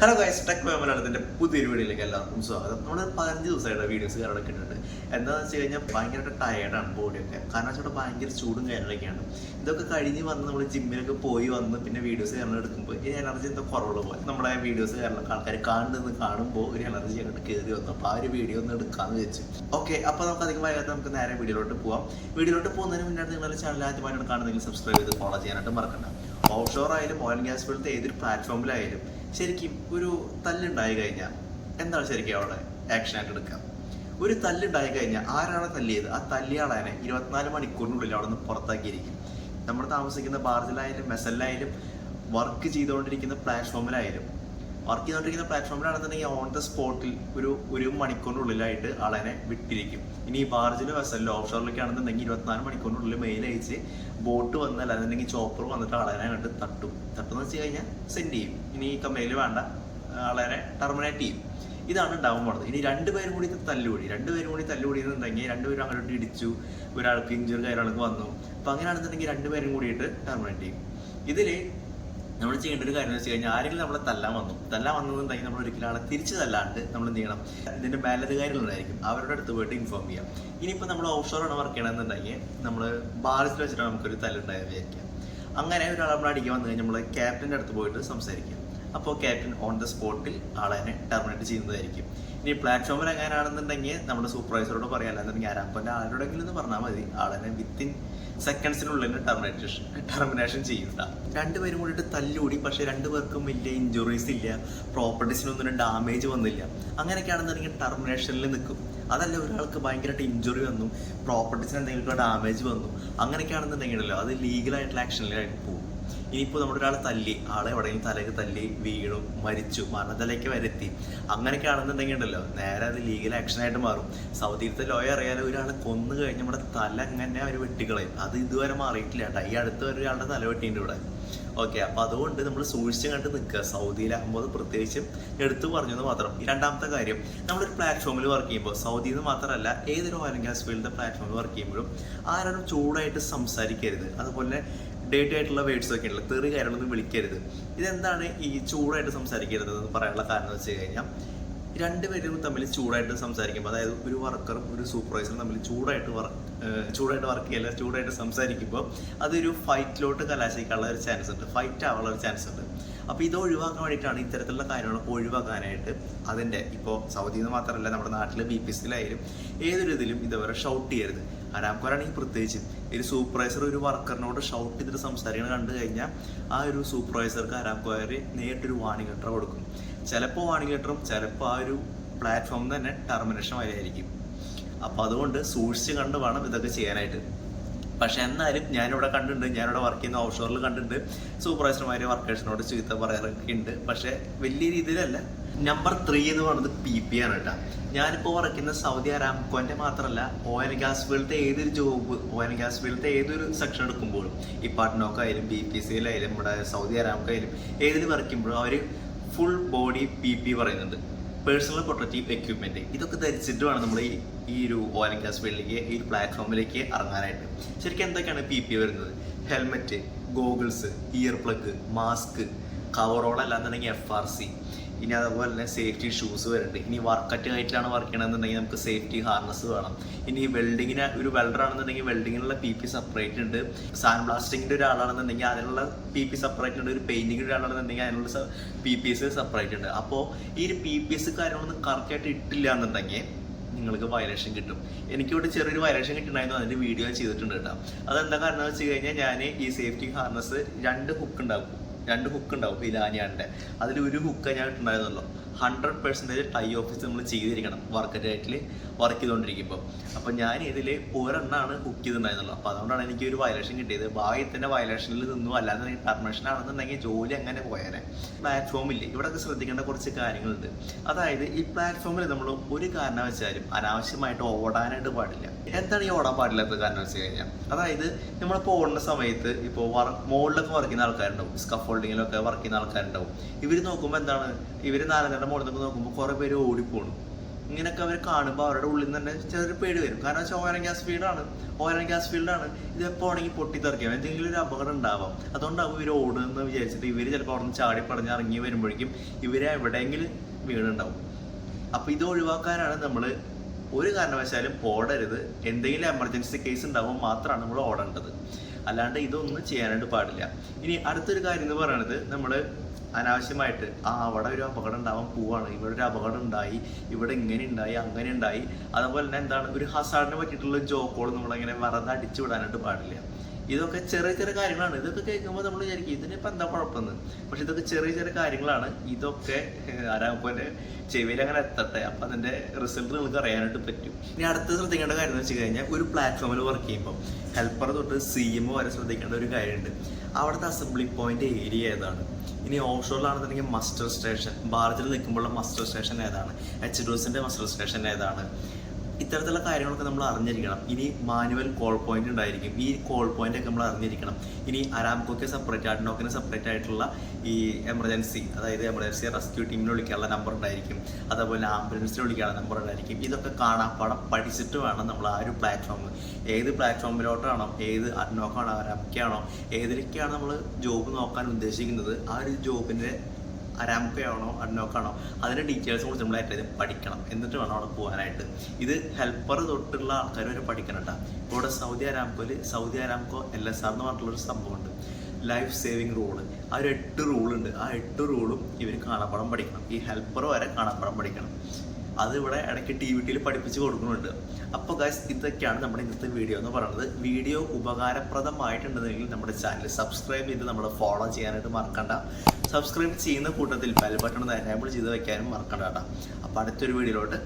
Hello guys tech മലയാളത്തിന്റെ പുതിയൊരു വീഡിയോയിലേക്ക് എല്ലാവർക്കും സ്വാഗതം. നമ്മൾ പതിനഞ്ച് ദിവസമായിട്ട് വീഡിയോസ് കാര്യങ്ങളൊക്കെ ഇട്ടിട്ടുണ്ട്. എന്താണെന്ന് വെച്ച് കഴിഞ്ഞാൽ ഭയങ്കരമായിട്ട് ടയേർഡാണ് ബോഡിയൊക്കെ കാരണം വെച്ചാൽ ഭയങ്കര ചൂടും കാര്യങ്ങളൊക്കെയാണ്. ഇതൊക്കെ കഴിഞ്ഞ് വന്ന് നമ്മൾ ജിമ്മിലൊക്കെ പോയി വന്ന് പിന്നെ വീഡിയോസ് കാര്യങ്ങൾ എടുക്കുമ്പോൾ ഈ എനർജി എന്താ കുറവുള്ള പോലെ. നമ്മളെ വീഡിയോസ് കാര്യങ്ങളൊക്കെ ആൾക്കാർ കാണുന്നത് കാണുമ്പോൾ ഒരു എനർജി അങ്ങോട്ട് കയറി വന്നു. അപ്പോൾ ആ ഒരു വീഡിയോ ഒന്ന് എടുക്കാമെന്ന് വെച്ചു. ഓക്കെ അപ്പോൾ നമുക്ക് അധികം വൈകാതെ നമുക്ക് നേരെ വീഡിയോയിലോട്ട് പോവാം. വീഡിയോയിലോട്ട് പോകുന്നതിന് മുന്നേ നിങ്ങളുടെ ചാനൽ ആദ്യമായിട്ടാണ് കാണുന്നതെങ്കിൽ സബ്സ്ക്രൈബ് ചെയ്ത് ഫോളോ ചെയ്യാനായിട്ട് മറക്കണ്ട. ഓഫ് ഷോർ ആയാലും ഓയിൽ ഗ്യാസ് പോലത്തെ ഏതൊരു പ്ലാറ്റ്ഫോമിലായാലും ശരിക്കും ഒരു തല്ലുണ്ടായി കഴിഞ്ഞാൽ എന്താണ് ശരിക്കും അവിടെ ആക്ഷൻ ആയിട്ട് എടുക്കുക? ഒരു തല്ലുണ്ടായി കഴിഞ്ഞാൽ ആരാണ് തല്ലിയത്? ആ തല്ലിയാളെ ഇരുപത്തിനാല് മണിക്കൂറിനുള്ളിൽ അവിടെ നിന്ന് പുറത്താക്കിയിരിക്കും. നമ്മൾ താമസിക്കുന്ന ബാർജിലായാലും മെസലിലായാലും വർക്ക് ചെയ്തുകൊണ്ടിരിക്കുന്ന പ്ലാറ്റ്ഫോമിലായാലും വർക്ക് ചെയ്തുകൊണ്ടിരിക്കുന്ന പ്ലാറ്റ്ഫോമിലാണെന്നുണ്ടെങ്കിൽ ഓൺ ദ സ്പോട്ടിൽ ഒരു ഒരു മണിക്കൂറിനുള്ളിലായിട്ട് ആളെ വിട്ടിരിക്കും. ഇനി ബാർജിലെ ബാർജിലോ വെസലിലോ ഓഫ് ഷോറിലൊക്കെ ആണെന്നുണ്ടെങ്കിൽ ഇരുപത്തിനാല് മണിക്കൂറിനുള്ളിൽ മെയിൽ അയച്ച് ബോട്ട് വന്നാൽ അല്ലാന്നുണ്ടെങ്കിൽ ചോപ്പർ വന്നിട്ട് ആളേനെ കണ്ട് തട്ടും. തട്ടെന്ന് വെച്ച് കഴിഞ്ഞാൽ സെൻഡ് ചെയ്യും. ഇനി കമ്പനിയിൽ വേണ്ട ആളേനെ ടെർമിനേറ്റ് ചെയ്യും. ഇതാണ് ഉണ്ടാവാൻ പോണത്. ഇനി രണ്ടുപേരും കൂടി തല്ലുകൂടി. രണ്ടുപേരും കൂടി തല്ലുകൂടി എന്നുണ്ടെങ്കിൽ രണ്ടുപേരും അങ്ങോട്ട് ഇടിച്ചു ഒരാൾക്ക് ഇഞ്ചുറി കാര്യങ്ങളൊക്കെ വന്നു. അപ്പൊ അങ്ങനെയാണെന്നുണ്ടെങ്കിൽ രണ്ടുപേരും കൂടിയിട്ട് ടെർമിനേറ്റ് ചെയ്യും. ഇതിൽ നമ്മൾ ചെയ്യേണ്ട ഒരു കാര്യം എന്ന് വെച്ച് കഴിഞ്ഞാൽ ആരെങ്കിലും നമ്മളെ തല്ലാൻ വന്നു. തല്ലാൻ വന്നതെന്നുണ്ടെങ്കിൽ നമ്മൾ ഒരിക്കലും ആളെ തിരിച്ചു തല്ലാണ്ട് നമ്മൾ എന്ത് ചെയ്യണം? ഇതിന്റെ മേലധികാരികളുണ്ടായിരിക്കും. അവരുടെ അടുത്ത് പോയിട്ട് ഇൻഫോം ചെയ്യാം. ഇനിയിപ്പോൾ നമ്മൾ ഓഫ് ഷോറാണ് വർക്ക് ചെയ്യണമെന്നുണ്ടെങ്കിൽ നമ്മൾ ബാലസിൽ വെച്ചിട്ടാണ് നമുക്കൊരു തല്ലുണ്ടായത് വിചാരിക്കാം അങ്ങനെ ഒരാൾ നമ്മളെ അടിക്കാൻ വന്നു കഴിഞ്ഞാൽ നമ്മൾ ക്യാപ്റ്റന്റെ അടുത്ത് പോയിട്ട് സംസാരിക്കാം അപ്പോൾ ക്യാപ്റ്റൻ ഓൺ ദ സ്പോട്ടിൽ ആളെ ടെർമിനേറ്റ് ചെയ്യുന്നതായിരിക്കും. ഇനി പ്ലാറ്റ്ഫോമിൽ എങ്ങനെയാണെന്നുണ്ടെങ്കിൽ നമ്മുടെ സൂപ്പർവൈസറോട് പറയാം അല്ലാന്നുണ്ടെങ്കിൽ ആരാപ്പന്റെ ആരോടെങ്കിലും എന്ന് പറഞ്ഞാൽ മതി. ആളെ വിത്തിൻ സെക്കൻഡ്സിനുള്ളിൽ ടെർമിനേഷൻ ടെർമിനേഷൻ രണ്ട് രണ്ടുപേരും കൂടിയിട്ട് തല്ലുകൂടി പക്ഷേ രണ്ടുപേർക്കും വലിയ ഇഞ്ചുറീസ് ഇല്ല പ്രോപ്പർട്ടീസിനൊന്നും ഡാമേജ് വന്നില്ല. അങ്ങനെയൊക്കെയാണെന്നുണ്ടെങ്കിൽ ടെർമിനേഷനിൽ നിൽക്കും. അതല്ല ഒരാൾക്ക് ഭയങ്കരമായിട്ട് ഇഞ്ചുറി വന്നു പ്രോപ്പർട്ടീസിന് എന്തെങ്കിലും ഡാമേജ് വന്നു അങ്ങനെയൊക്കെയാണെന്നുണ്ടെങ്കിലല്ലോ അത് ലീഗലായിട്ടുള്ള ആക്ഷനിലായിട്ട് പോകും. ഇനിയിപ്പോൾ നമ്മുടെ ഒരാളെ തല്ലി ആളെ എവിടെയെങ്കിലും തലയ്ക്ക് തല്ലി വീണു മരിച്ചു മരണത്തിലേക്ക് വരുത്തി. അങ്ങനെയൊക്കെ ആണെന്നുണ്ടെങ്കിൽ ഉണ്ടല്ലോ നേരെ അത് ലീഗൽ ആക്ഷനായിട്ട് മാറും. സൗദിയിലത്തെ ലോയ അറിയാലോ ഒരാളെ കൊന്നു കഴിഞ്ഞ് നമ്മുടെ തല അങ്ങനെ അവർ വെട്ടിക്കളയും? അത് ഇതുവരെ മാറിയിട്ടില്ല കേട്ടോ. ഈ അടുത്ത് ഒരാളുടെ തല വെട്ടിയിട്ടുണ്ട് ഇവിടെ. ഓക്കെ അപ്പൊ അതുകൊണ്ട് നമ്മൾ സൂക്ഷിച്ച് കണ്ട് നിൽക്കുക. സൗദിയിലാകുമ്പോൾ പ്രത്യേകിച്ചും എടുത്തു പറഞ്ഞത് മാത്രം. രണ്ടാമത്തെ കാര്യം നമ്മളൊരു പ്ലാറ്റ്ഫോമിൽ വർക്ക് ചെയ്യുമ്പോൾ സൗദിയിൽ നിന്ന് മാത്രമല്ല ഏതൊരു ഓയിൽ ഗ്യാസ് ഫീൽഡിന്റെ പ്ലാറ്റ്ഫോമിൽ വർക്ക് ചെയ്യുമ്പോഴും ആരാണ് ചൂടായിട്ട് സംസാരിക്കരുത്? അതുപോലെ ഡേറ്റ് ആയിട്ടുള്ള വേർഡ്സ് ഒക്കെ ഉണ്ടല്ലോ. തെറി കാര്യങ്ങളൊന്നും വിളിക്കരുത്. ഇതെന്താണ് ഈ ചൂടായിട്ട് സംസാരിക്കരുത് എന്ന് പറയാനുള്ള കാരണം വെച്ച് കഴിഞ്ഞാൽ രണ്ടുപേരും തമ്മിൽ ചൂടായിട്ട് സംസാരിക്കുമ്പോൾ അതായത് ഒരു വർക്കറും ഒരു സൂപ്പർവൈസറും തമ്മിൽ ചൂടായിട്ട് വർക്ക് ചൂടായിട്ട് വർക്ക് ചെയ്യല്ല ചൂടായിട്ട് സംസാരിക്കുമ്പോൾ അതൊരു ഫൈറ്റിലോട്ട് കലാശിക്കാനുള്ള ഒരു ചാൻസ് ഉണ്ട്. ഫൈറ്റ് ആവാനുള്ള ഒരു ചാൻസ് ഉണ്ട്. അപ്പോൾ ഇത് ഒഴിവാക്കാൻ വേണ്ടിയിട്ടാണ് ഇത്തരത്തിലുള്ള കാര്യങ്ങൾ ഒഴിവാക്കാനായിട്ട് അതിന്റെ ഇപ്പോൾ സൗദിയിൽ നിന്ന് മാത്രമല്ല നമ്മുടെ നാട്ടിലെ ബി പി സിയിലായാലും ഏതൊരു ഇതിലും ഇതുവരെ ഷൗട്ട് ചെയ്യരുത്. ആരാമക്കാരാണെങ്കിൽ പ്രത്യേകിച്ചും ഒരു സൂപ്പർവൈസർ ഒരു വർക്കറിനോട് ഷൗട്ട് ചെയ്തിട്ട് സംസാരിക്കണം കണ്ടു കഴിഞ്ഞാൽ ആ ഒരു സൂപ്പർവൈസർക്ക് അരാംകോയർ നേരിട്ടൊരു വാണിംഗ് ലെറ്റർ കൊടുക്കും. ചിലപ്പോൾ വാണിംഗ് ലെറ്ററും ചിലപ്പോൾ ആ ഒരു പ്ലാറ്റ്ഫോമിൽ തന്നെ ടെർമിനേഷൻ വരെയായിരിക്കും അപ്പോൾ അതുകൊണ്ട് സൂക്ഷിച്ച് കണ്ട് വേണം ഇതൊക്കെ ചെയ്യാനായിട്ട്. പക്ഷെ എന്നാലും ഞാനിവിടെ കണ്ടിട്ടുണ്ട് ഞാനിവിടെ വർക്ക് ചെയ്യുന്ന ഓഫ് ഷോറിൽ കണ്ടിട്ടുണ്ട്. സൂപ്പർവൈസർമാർ വർക്കേഴ്സിനോട് ചീത്ത പറയാറൊക്കെ ഉണ്ട് പക്ഷെ വലിയ രീതിയിലല്ല. നമ്പർ ത്രീ എന്ന് പറയുന്നത് പി പി ആണ് കേട്ടോ. ഞാനിപ്പോൾ വർക്ക് ചെയ്യുന്ന സൗദി അരാംകോന്റെ മാത്രമല്ല ഓയിൽ ഗ്യാസ് ഫീൽഡിലത്തെ ഏതൊരു ജോബ് ഓയിൽ ഗ്യാസ് ഫീൽഡിലത്തെ ഏതൊരു സെക്ഷൻ എടുക്കുമ്പോഴും ഈ ആയാലും ബി പി സിയിലായാലും നമ്മുടെ സൗദി അരാംകോ ആയാലും ഏതിൽ വർക്ക് ചെയ്യുമ്പോഴും അവർ ഫുൾ ബോഡി പി പി പറയുന്നുണ്ട്. പേഴ്സണൽ പ്രൊട്ടക്റ്റീവ് എക്യുപ്മെന്റ് ഇതൊക്കെ ധരിച്ചിട്ട് വേണം നമ്മൾ ഈ ഒരു ഓയിൽ ആൻഡ് ഗ്യാസ് ഫീൽഡിലേക്ക് ഈ ഒരു പ്ലാറ്റ്ഫോമിലേക്ക് ഇറങ്ങാനായിട്ട്. ശരിക്കും എന്തൊക്കെയാണ് പി പി വരുന്നത്? Helmet goggles ear plug mask coverall അല്ലാന്നുണ്ടെങ്കിൽ എഫ് ആർ സി ഇനി അതുപോലെ തന്നെ സേഫ്റ്റി ഷൂസ് വരുന്നുണ്ട്. ഇനി വർക്കറ്റ് ഹൈറ്റിലാണ് വർക്ക് ചെയ്യണമെന്നുണ്ടെങ്കിൽ നമുക്ക് സേഫ്റ്റി ഹാർനസ് വേണം. ഇനി വെൽഡിങ്ങിന് ഒരു വെൽഡർ ആണെന്നുണ്ടെങ്കിൽ വെൽഡിങ്ങിനുള്ള പി പി സെപ്പറേറ്റ് ഉണ്ട്. സാൻ ബ്ലാസ്റ്റിങ്ങിന്റെ ഒരാളാണെന്നുണ്ടെങ്കിൽ അതിനുള്ള പി പി സെപ്പറേറ്റ് ഉണ്ട്. ഒരു പെയിന്റിങ്ങിന്റെ ഒരാളാണെന്നുണ്ടെങ്കിൽ അതിനുള്ള പി പി എസ് സെപ്പറേറ്റ് ഉണ്ട്. അപ്പോൾ ഈ ഒരു പി പി എസ് കാര്യങ്ങളൊന്നും കറക്റ്റായിട്ട് ഇട്ടില്ല എന്നുണ്ടെങ്കിൽ നിങ്ങൾക്ക് വയലേഷൻ കിട്ടും. എനിക്കിവിടെ ചെറിയൊരു വയലേഷൻ കിട്ടുന്നുണ്ടായിരുന്നു അതിന്റെ വീഡിയോ ചെയ്തിട്ടുണ്ട് കേട്ടോ. അതെന്താ കാരണം വെച്ച് കഴിഞ്ഞാൽ ഞാൻ ഈ സേഫ്റ്റി ഹാർനസ് രണ്ട് ഹുക്ക് ഉണ്ടാക്കും. രണ്ട് ഹുക്ക് ഉണ്ടാവും ഈ ലാനിയാന്റെ അതിൽ ഒരു ഹുക്ക് ഞാൻ ഇട്ടുണ്ടായിരുന്നല്ലോ ഹൺഡ്രഡ് പെർസെന്റേജ് ടൈ ഓഫീസ് നമ്മൾ ചെയ്തിരിക്കണം വർക്ക് ഡേറ്റിൽ വർക്ക് ചെയ്തുകൊണ്ടിരിക്കുമ്പോൾ അപ്പോൾ ഞാൻ ഇതിൽ ഒരെണ്ണമാണ് കുക്ക് ചെയ്തിട്ടുണ്ടായിരുന്നുള്ളൂ. അപ്പോൾ അതുകൊണ്ടാണ് എനിക്ക് ഒരു വയലേഷൻ കിട്ടിയത്. തന്നെ വയലേഷനിൽ നിന്നു. അല്ലാതെ പെർമിഷൻ ആണെന്നുണ്ടെങ്കിൽ ജോലി അങ്ങനെ പോയാനെ. പ്ലാറ്റ്ഫോമിൽ ഇവിടെയൊക്കെ ശ്രദ്ധിക്കേണ്ട കുറച്ച് കാര്യങ്ങളുണ്ട്. അതായത് ഈ പ്ലാറ്റ്ഫോമിൽ നമ്മൾ ഒരു കാരണവശാലും അനാവശ്യമായിട്ട് ഓടാനായിട്ട് പാടില്ല. എന്താണ് ഈ ഓടാൻ പാടില്ലാത്ത കാരണം വെച്ച് കഴിഞ്ഞാൽ അതായത് നമ്മളിപ്പോൾ ഓടുന്ന സമയത്ത് ഇപ്പോൾ വർക്ക് മോളിലൊക്കെ വർക്ക് ചെയ്യുന്ന ആൾക്കാരുണ്ടാവും. സ്കഫോൾഡിങ്ങിലൊക്കെ വർക്ക് ചെയ്യുന്ന ആൾക്കാരുണ്ടാവും. ഇവർ നോക്കുമ്പോൾ എന്താണ്? ഇവർ നാലഞ്ചര മുകളിൽ നോക്കുമ്പോൾ കുറേ പേര് ഓടിപ്പോണു. ഇങ്ങനെയൊക്കെ അവർ കാണുമ്പോൾ അവരുടെ ഉള്ളിൽ നിന്ന് തന്നെ ചെറിയ പേടി വരും. കാരണം വെച്ചാൽ ഓയിൽ ആൻഡ് ഗ്യാസ് ഫീൽഡാണ് ഓയിൽ ആൻഡ് ഗ്യാസ് ഫീൽഡാണ് ഇത് എപ്പോൾ ആണെങ്കിൽ പൊട്ടിത്തെറിക്കാം. എന്തെങ്കിലും ഒരു അപകടം ഉണ്ടാവാം. അതുകൊണ്ടാവും ഇവർ ഓടുമെന്ന് വിചാരിച്ചിട്ട് ഇവർ ചിലപ്പോൾ അവിടെ നിന്ന് ചാടി പടഞ്ഞ് ഇറങ്ങി വരുമ്പോഴേക്കും ഇവരെ എവിടെയെങ്കിലും വീടുണ്ടാവും അപ്പോൾ ഇത് ഒഴിവാക്കാനാണ് നമ്മൾ ഒരു കാരണവശാലും ഓടരുത്. എന്തെങ്കിലും എമർജൻസി കേസ് ഉണ്ടാവുമ്പോൾ മാത്രമാണ് നമ്മൾ ഓടേണ്ടത്. അല്ലാണ്ട് ഇതൊന്നും ചെയ്യാനായിട്ട് പാടില്ല. ഇനി അടുത്തൊരു കാര്യം എന്ന് പറയുന്നത് നമ്മൾ അനാവശ്യമായിട്ട് ആ അവിടെ ഒരു അപകടം ഉണ്ടാവാൻ പോവാണ്. ഇവിടെ ഒരു അപകടം ഉണ്ടായി. ഇവിടെ ഇങ്ങനെ ഉണ്ടായി അങ്ങനെ ഉണ്ടായി. അതുപോലെ തന്നെ എന്താണ് ഒരു ഹസാഡിനെ പറ്റിയിട്ടുള്ള ജോക്കോൾ നമ്മളിങ്ങനെ മറന്ന് അടിച്ചു വിടാനായിട്ട് പാടില്ല. ഇതൊക്കെ ചെറിയ ചെറിയ കാര്യങ്ങളാണ്. ഇതൊക്കെ കേൾക്കുമ്പോൾ നമ്മൾ വിചാരിക്കും ഇതിനിപ്പോൾ എന്താ കുഴപ്പമെന്ന്? പക്ഷെ ഇതൊക്കെ ചെറിയ ചെറിയ കാര്യങ്ങളാണ്. ഇതൊക്കെ ആരാമപ്പോന്റെ ചെവിയിൽ അങ്ങനെ എത്തട്ടെ. അപ്പം അതിന്റെ റിസൾട്ട് നിങ്ങൾക്ക് അറിയാനായിട്ട് പറ്റും. ഇനി അടുത്ത ശ്രദ്ധിക്കേണ്ട കാര്യം എന്ന് വെച്ച് കഴിഞ്ഞാൽ ഒരു പ്ലാറ്റ്ഫോമിൽ വർക്ക് ചെയ്യുമ്പോൾ ഹെൽപ്പർ തൊട്ട് സി എം വരെ ശ്രദ്ധിക്കേണ്ട ഒരു കാര്യമുണ്ട്. അവിടുത്തെ അസംബ്ലി പോയിന്റ് ഏരിയ ഏതാണ്? ഇനി ഓഫ് ഷോറിലാണെന്നുണ്ടെങ്കിൽ മസ്റ്റർ സ്റ്റേഷൻ ബാർജിൽ നിൽക്കുമ്പോഴുള്ള മസ്റ്റർ സ്റ്റേഷൻ ഏതാണ്? എച്ച് ഡോസിന്റെ മസ്റ്റർ സ്റ്റേഷൻ ഏതാണ്? ഇത്തരത്തിലുള്ള കാര്യങ്ങളൊക്കെ നമ്മൾ അറിഞ്ഞിരിക്കണം. ഇനി മാനുവൽ കോൾ പോയിന്റ് ഉണ്ടായിരിക്കും. ഈ കോൾ പോയിന്റ് ഒക്കെ നമ്മൾ അറിഞ്ഞിരിക്കണം. ഇനി അരാംകോക്ക് സെപ്പറേറ്റ് അഡ്നോക്കിന് സെപ്പറേറ്റ് ആയിട്ടുള്ള ഈ എമർജൻസി അതായത് എമർജൻസി റെസ്ക്യൂ ടീമിനെ വിളിക്കാനുള്ള നമ്പർ ഉണ്ടായിരിക്കും. അതേപോലെ ആംബുലൻസിനെ വിളിക്കാനുള്ള നമ്പർ ഉണ്ടായിരിക്കും. ഇതൊക്കെ കാണാൻ പാടം പഠിച്ചിട്ട് വേണം നമ്മൾ ആ ഒരു പ്ലാറ്റ്ഫോം ഏത് പ്ലാറ്റ്ഫോമിലോട്ടാണോ ഏത് അഡ്നോക്കാണോ അരാംക്കാണോ ഏതിലൊക്കെയാണ് നമ്മൾ ജോബ് നോക്കാൻ ഉദ്ദേശിക്കുന്നത് ആ ഒരു ജോബിന്റെ അരാംക്കയാണോ അഡ്നോക്കാണോ അതിന്റെ ഡീറ്റെയിൽസ് കുറിച്ച് നമ്മൾ ഏറ്റവും പഠിക്കണം. എന്നിട്ട് വേണം അവിടെ പോകാനായിട്ട്. ഇത് ഹെൽപ്പർ തൊട്ടുള്ള ആൾക്കാർ വരെ പഠിക്കണം കേട്ടോ ഇവിടെ Saudi അരാംകോയിൽ Saudi Aramco L S R എന്ന് പറഞ്ഞിട്ടുള്ളൊരു സംഭവമുണ്ട്. ലൈഫ് സേവിങ് റൂൾ ആ ഒരു എട്ട് റൂളുണ്ട് ആ എട്ട് റൂളും ഇവർ കാണാപ്പാടം പഠിക്കണം. ഈ ഹെൽപ്പർ വരെ കാണാപ്പാടം പഠിക്കണം. അത് ഇവിടെ ഇടയ്ക്ക് ടി വി ടിയിൽ പഠിപ്പിച്ച് കൊടുക്കുന്നുണ്ട്. അപ്പോൾ ഗൈസ് ഇതൊക്കെയാണ് നമ്മുടെ ഇന്നത്തെ വീഡിയോ എന്ന് പറയുന്നത്. വീഡിയോ ഉപകാരപ്രദമായിട്ടുണ്ടെങ്കിൽ നമ്മുടെ ചാനൽ സബ്സ്ക്രൈബ് ചെയ്ത് നമ്മളെ ഫോളോ ചെയ്യാനായിട്ട് മറക്കണ്ട. സബ്സ്ക്രൈബ് ചെയ്യുന്ന കൂട്ടത്തിൽ ബെൽ ബട്ടൺ ഒന്ന് എനേബിൾ ചെയ്ത് വെക്കാനും മറക്കണ്ട കേട്ടോ. അപ്പോൾ അടുത്തൊരു വീഡിയോയിലോട്ട്